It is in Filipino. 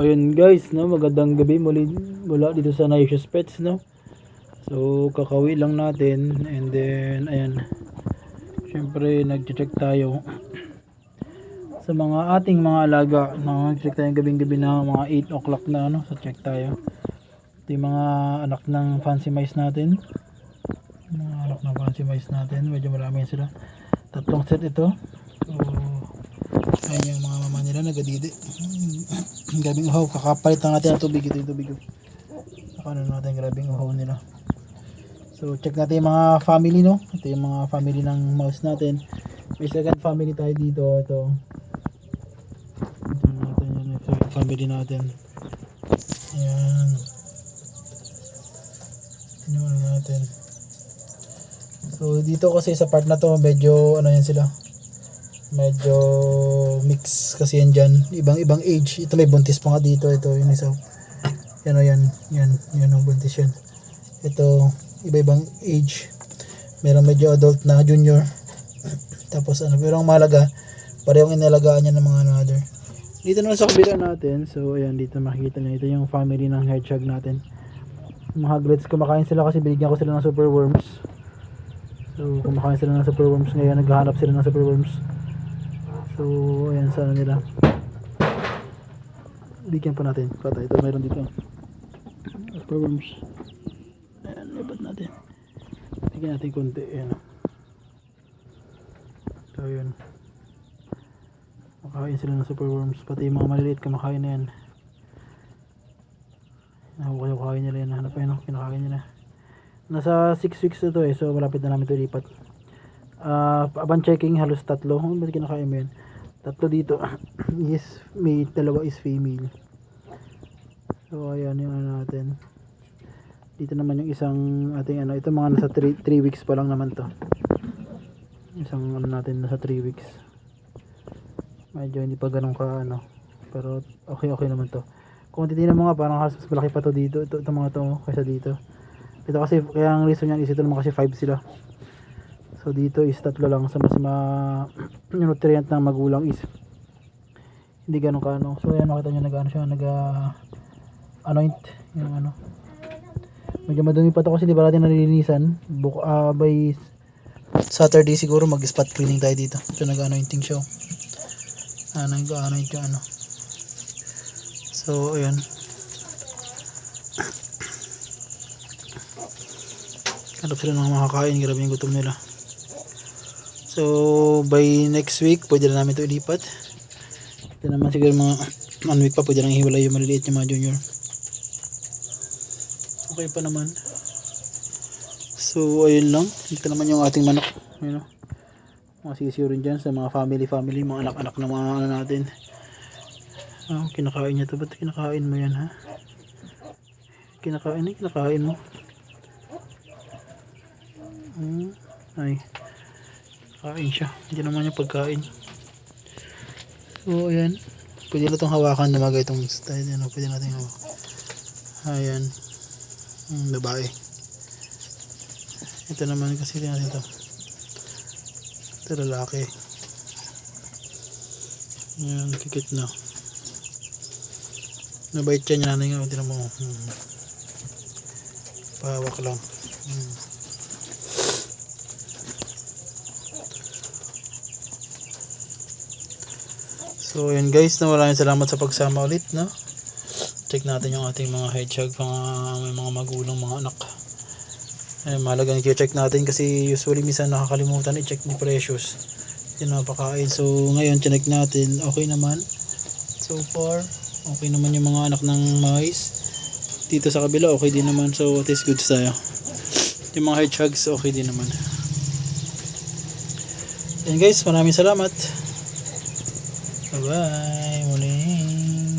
ayun guys, no, magandang gabi muli mula dito sa Naisius Pets, no. So, kakawi lang natin and then ayan. Syempre, nagche-check tayo sa mga ating mga alaga. No, nag-check tayo gabing-gabi na mga 8 o'clock na ano, so check tayo. Ito yung mga anak ng fancy mice natin. Mga anak ng fancy mice natin, medyo marami sila. Tatlong set ito. So, Ayan yung mga mama nila nagadidi. Grabing uhaw. Kakapalit lang natin ang tubig. Ito yung tubig. Saka ano natin grabing uhaw nila. So check natin yung mga family no. Ito yung mga family ng mouse natin. May second family tayo dito. Ito. Ito natin yung second family natin. Ayan. Ano natin. So dito kasi sa part na to medyo ano yan sila medyo mix kasi yan dyan. Ibang ibang age. Ito may buntis pa nga dito. Ito yung isa. Yan o yan. Yan yan ang buntis yan. Ito iba ibang age. Meron medyo adult na junior. Tapos ano pero ang malaga parehong inalagaan niya ng mga another dito naman sa kabila natin so ayan dito makikita niyo ito yung family ng hedgehog natin. Mga hoglets kumakain sila kasi binigyan ko sila ng superworms so kumakain sila ng superworms ngayon naghahanap sila ng superworms So, ayan sana nila. Bigyan pa natin. Pata, ito meron dito. Programs. Ayan, lipat natin. Bigyan natin konti. Ayan. So, yun. Makain sila ng superworms. Pati yung mga maliliit kumakain na yan. Nakukayakain nila yan. Hanap yun. Kinakain nila. Nasa 6 weeks na to eh. So, malapit na namin ito lipat. Ah, upon checking halos tatlo. Ano ba kinakain mo yan? Tatlo dito is may dalawa is female. So ayan yung ano natin. Dito naman yung isang ating ano, ito mga nasa 3 weeks pa lang naman to. Isang ano natin nasa 3 weeks. Medyo hindi pa ganun ka ano. Pero okay okay naman to. Kung titingnan mo nga parang mas malaki pa to dito. Ito, ito mga to kaysa dito. Ito kasi kaya ang reason yan is ito naman kasi 5 sila. So dito is tatlo lang sa mas ma nutrient ng magulang is hindi ganun kaano. So ayan nakita niyo nag-ano siya, nag ah, anoint yung ano. Medyo madumi pa to kasi di ba natin nalilinisan. Buk ah, by Saturday siguro mag-spot cleaning tayo dito. So nag-anointing siya. oh. Ah, nag-anoint yung ano. So ayan. Hanap sila ng makakain, grabe yung gutom nila. So, by next week, pwede na namin ito ilipat. Ito naman siguro mga one week pa, pwede nang hiwalay yung maliliit yung mga junior. Okay pa naman. So, ayun lang. Ito naman yung ating manok. Ayun o. Mga sisiyo rin dyan sa mga family-family, mga anak-anak ng mga ano natin. Ah, kinakain niya to. Ba't kinakain mo yan, ha? Kinakain, eh, kinakain mo. Hmm, ay. Kain siya. Hindi naman niya pagkain. So, ayan. Pwede na itong hawakan na mga itong style. Ano, pwede natin hawakan. Ayan. Hmm, babae. Ito naman kasi rin natin ito. Ito lalaki. Ayan, kikit na. Nabait siya niya nanay nga. Ito mo. Hmm. Pahawak lang. Hmm. So yun guys, na maraming salamat sa pagsama ulit, no? Check natin yung ating mga hedgehog, mga may mga magulang, mga anak. Eh, mahalagang i-check natin kasi usually minsan nakakalimutan i-check ni Precious. Yung napakain. So ngayon, check natin. Okay naman. So far, okay naman yung mga anak ng mice. Dito sa kabila, okay din naman. So at least good tayo. Yung mga hedgehogs, okay din naman. Yan guys, maraming salamat. Bye. Morning.